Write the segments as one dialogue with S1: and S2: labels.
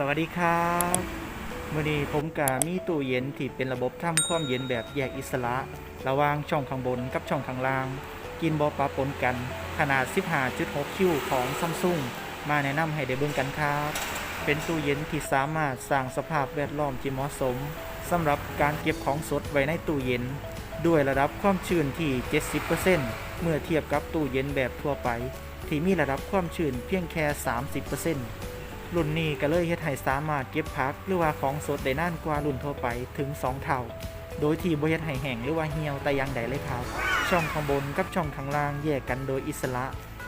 S1: สวัสดีครับมื่อนี้ผมกามีตู้เย็นที่เป็นระบบทำความเย็นแบบแยกอิสระ ระหว่างช่องข้างบนกับช่องข้างล่าง กินบอปะปนกัน ขนาด 15.6 คิวของซัมซุงมาแนะนำให้ได้เบิ่งกันครับ เป็นตู้เย็นที่สามารถสร้างสภาพแวดล้อมที่เหมาะสมสำหรับการเก็บของสดไว้ในตู้เย็น ด้วยระดับความชื้นที่ 70%เมื่อเทียบกับตู้เย็นแบบทั่วไป ที่มีระดับความชื้นเพียงแค่ 30% รุ่นนี้ก็เลยเฮ็ดให้สามารถเก็บพักหรือว่าของสดได้นานกว่ารุ่นทั่วไปถึง 2 เท่า โดยที่บ่เฮ็ดให้แห้งหรือว่าเหี่ยวแต่อย่างใดเลยครับ ช่องข้างบนกับช่องข้างล่างแยกกันโดยอิสระ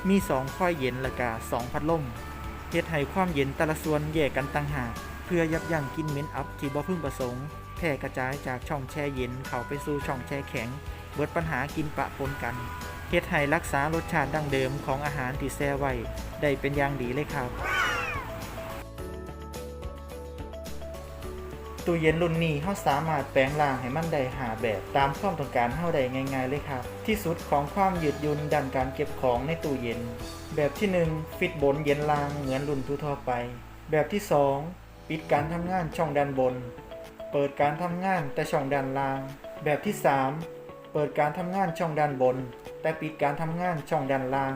S1: มี 2 ค่อยเย็นและก็2พัดลมเฮ็ดให้ความเย็นแต่ละส่วนแยกกันต่างหาก เพื่อยับยั้งกลินเหม็นอับที่บ่พึงประสงค์แพร่กระจายจากช่องแช่เย็นเข้าไปสู่ช่องแช่แข็ง เบิดปัญหากินปะปนกันเฮ็ดให้รักษารสชาติดั้งเดิมของอาหารที่แช่ไว้ได้เป็นอย่างดีเลยครับ ตู้เย็นรุ่นนี้เราสามารถแปลงร่างให้มันได้หาแบบตามความต้องการเฮาได้ง่ายๆเลยครับ ที่สุดของความยืดหยุ่นด้านการเก็บของในตู้เย็น แบบที่ 1 ฟิตบนเย็นล่างเหมือนรุ่นทั่วไป แบบที่ 2 ปิดการทำงานช่องด้านบน เปิดการทำงานแต่ช่องด้านล่าง แบบที่ 3 เปิดการทำงานช่องด้านบน แต่ปิดการทำงานช่องด้านล่าง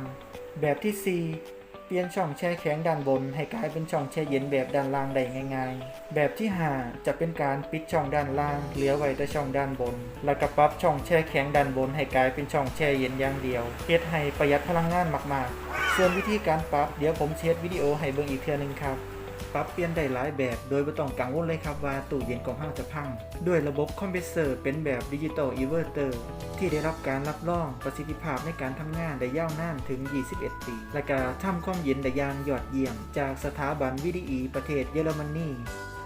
S1: แบบที่ 4 ปลี่ยนช่องแช่แข็งด้านบน ให้กลายเป็นช่องแช่เย็นแบบด้านล่างได้ง่ายๆ แบบที่5จะเป็นการปิดช่องด้านล่างเหลือไว้แต่ช่องด้านบน แล้วก็ปรับช่องแช่แข็งด้านบน ให้กลายเป็นช่องแช่เย็นอย่างเดียวเฮ็ดให้ประหยัดพลังงานมากๆ ส่วนวิธีการปรับเดี๋ยวผมเช็ดวิดีโอให้เบิ่งอีกเทื่อนึงครับ ปรับเปลี่ยนได้หลายแบบ โดยไม่ต้องกังวลเลยครับว่าตู้เย็นของเราจะพัง ด้วยระบบคอมเพรสเซอร์เป็นแบบดิจิตอลอินเวอร์เตอร์ที่ได้รับการรับรองประสิทธิภาพในการทำงานได้ยาวนานถึง 21 ปี และก็ทำความเย็นได้ยางยอดเยี่ยม จากสถาบันวิดีอีประเทศเยอรมนี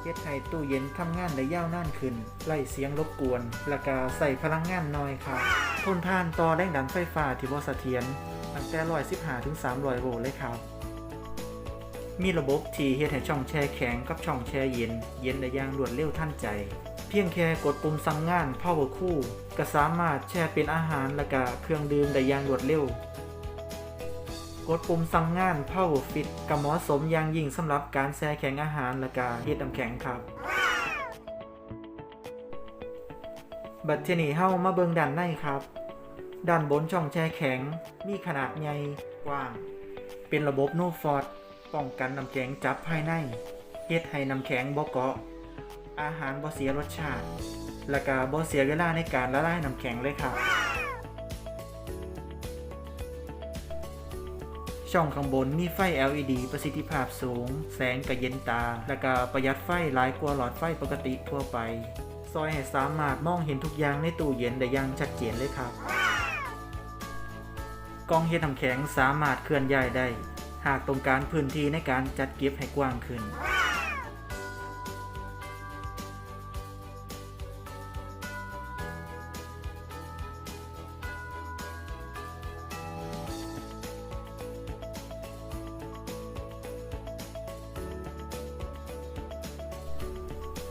S1: เฮ็ดให้ตู้เย็นทำงานได้ยาวนานขึ้น ไล่เสียงรบกวนและก็ใส่พลังงานน้อยครับทนทานต่อแรงดันไฟฟ้าที่บ่เสถียรตั้งแต่115ถึง300โวลต์เลยครับ มีระบบที่เฮ็ดให้ช่องแช่แข็งกับช่องแช่เย็น เย็นได้อย่างรวดเร็วทันใจ เพียงแค่กดปุ่มสั่งงาน Power Cool ก็สามารถแช่เป็นอาหารและก็เครื่องดื่มได้อย่างรวดเร็ว กดปุ่มสั่งงาน Power Fit ก็เหมาะสมอย่างยิ่งสำหรับการแช่แข็งอาหารและก็เฮ็ดน้ำแข็งครับ บัดเทนี้เฮามาเบิ่งด้านในครับ ด้านบนช่องแช่แข็ง มีขนาดใหญ่กว้าง เป็นระบบโนฟอร์ด ป้องกันน้ำแข็งจับภายในเฮ็ดให้น้ำแข็งบ่เกาะ อาหารบ่เสียรสชาติ และก็บ่เสียเวลาในการละลายน้ำแข็งเลยครับ ช่องข้างบนมีไฟ LED ประสิทธิภาพสูง แสงก็เย็นตา และก็ประหยัดไฟหลายกว่าหลอดไฟปกติทั่วไป ซอยให้สามารถมองเห็นทุกอย่างในตู้เย็นได้อย่างชัดเจนเลยครับกล่องเฮ็ดน้ำแข็งสามารถเคลื่อนย้ายได้ หากต้องการพื้นที่ในการจัดเก็บให้กว้างขึ้น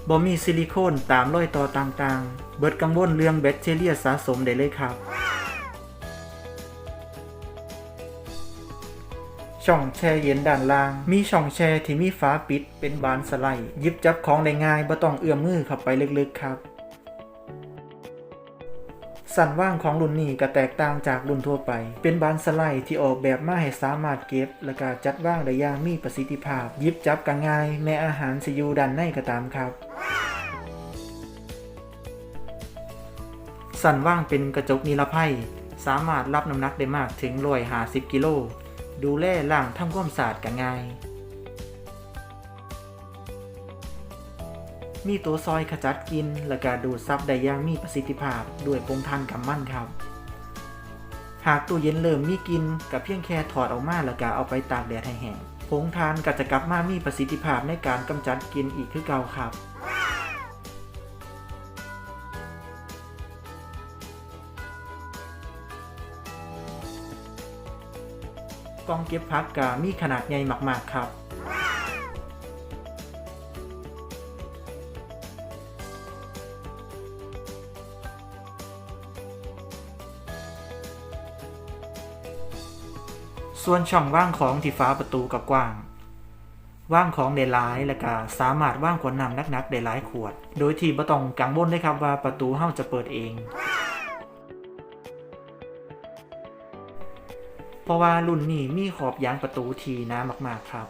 S1: บ่มีซิลิโคนตามรอยต่อต่างๆ เบิดกังวลเรื่องแบคทีเรียสะสมได้เลยครับ ช่องแช่เย็นด้านล่าง มีช่องแช่ที่มีฝาปิดเป็นบานสไลด์ยิบจับของได้ง่ายบ่ต้องเอื้อมมือเข้าไปลึกๆครับ สันว่างของรุ่นนี้ก็แตกต่างจากรุ่นทั่วไป เป็นบานสไลด์ที่ออกแบบมาให้สามารถเก็บ และก็จัดว่างได้อย่างมีประสิทธิภาพ ยิบจับกันง่าย แม้อาหารสิอยู่ด้านในก็ตามครับสันว่างเป็นกระจกนิรภัย สามารถรับน้ำหนักได้มากถึง150กิโล ดูแลล่างทำความสะอาดกันง่าย มีตัวซอยขจัดกิน และก็ดูดซับได้อย่างมีประสิทธิภาพด้วยปรุงทานกำมั่นครับ หากตู้เย็นเริ่มมีกินกับเพียงแค่ถอดออกมาแล้วก็เอาไปตากแดดให้แห้งผงทานก็จะกลับมามีประสิทธิภาพในการกำจัดกินอีกคือเก่าครับ กล่องเก็บพักกามีขนาดใหญ่มาก ๆ ครับ ส่วนช่องว่างของที่ฟ้าประตูก็กว้าง ว่างของได้หลายและก็สามารถว่างขวดน้ำนักๆได้หลายขวด โดยที่บ่ต้องกังวลเลยครับว่าประตูเฮาจะเปิดเอง เพราะว่ารุ่นนี้มีขอบยางประตูทีน้ามากๆครับ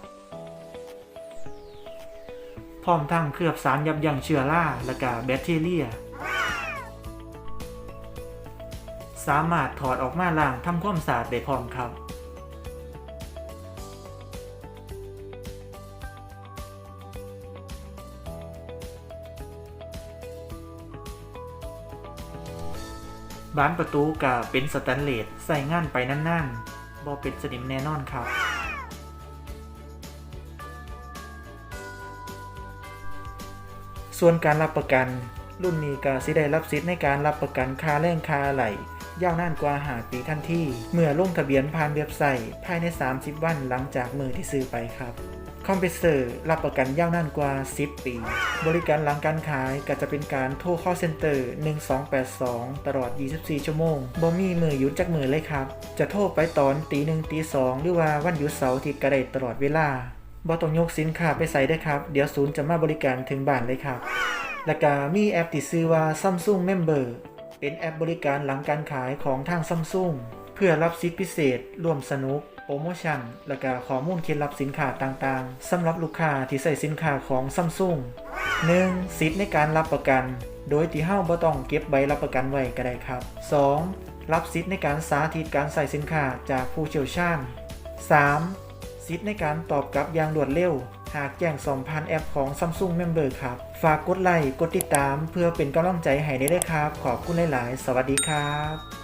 S1: พร้อมทั้งเคลือบสารยับยั้งเชื้อราและก็แบคทีเรีย สามารถถอดออกมาล้างทำความสะอาดได้พร้อมครับบานประตูก็เป็นสแตนเลสใส่งานไปนั่นๆ บอเป็นสนิมแน่นอนครับ ส่วนการรับประกัน รุ่นนี้ก็สิได้รับสิทธิ์ในการรับประกันค่าแรงค่าอะไหลยาวนานกว่าหาปีทันทีเมื่อลงทะเบียนผ่านเว็บไซต์ภายใน 30 วันหลังจากมือที่ซื้อไปครับ คอมเพรสเซอร์รับประกันยาวนานกว่า 10 ปี บริการหลังการขายก็จะเป็นการโทร call center 1282 ตลอด 24 ชั่วโมงบ่มีมือหยุดจากมือเลยครับ จะโทรไปตอนตีหนึ่งตีสองหรือว่าวันหยุดเสาร์ทิตย์ก็ไดตลอดเวลาบ่ต้องยกสินค้าไปใส่ได้ครับ เดี๋ยวศูนย์จะมาบริการถึงบ้านเลยครับ แล้วก็มีแอปที่ชื่อว่า Samsung Member เป็นแอปบริการหลังการขายของทาง Samsung เพื่อรับสิทธิพิเศษร่วมสนุก โปรโมชั่น และก็ข้อมูลเคล็ดลับสินค้าต่างๆสำหรับลูกค้าที่ใส่สินค้าของ Samsung 1. สิทธิ์ในการรับประกัน โดยที่เฮาบ่ต้องเก็บใบรับประกันไว้ก็ได้ครับ 2. รับสิทธิ์ในการสาธิตการใส่สินค้าจากผู้เชี่ยวชาญ 3. สิทธิ์ในการตอบกลับอย่างรวดเร็ว หากแจ้งสอมผ่านแอปของ Samsung Member ครับ ฝากกดไลค์กดติดตาม เพื่อเป็นกำลังใจให้ได้เลยครับ ขอบคุณหลาย ๆ สวัสดีครับ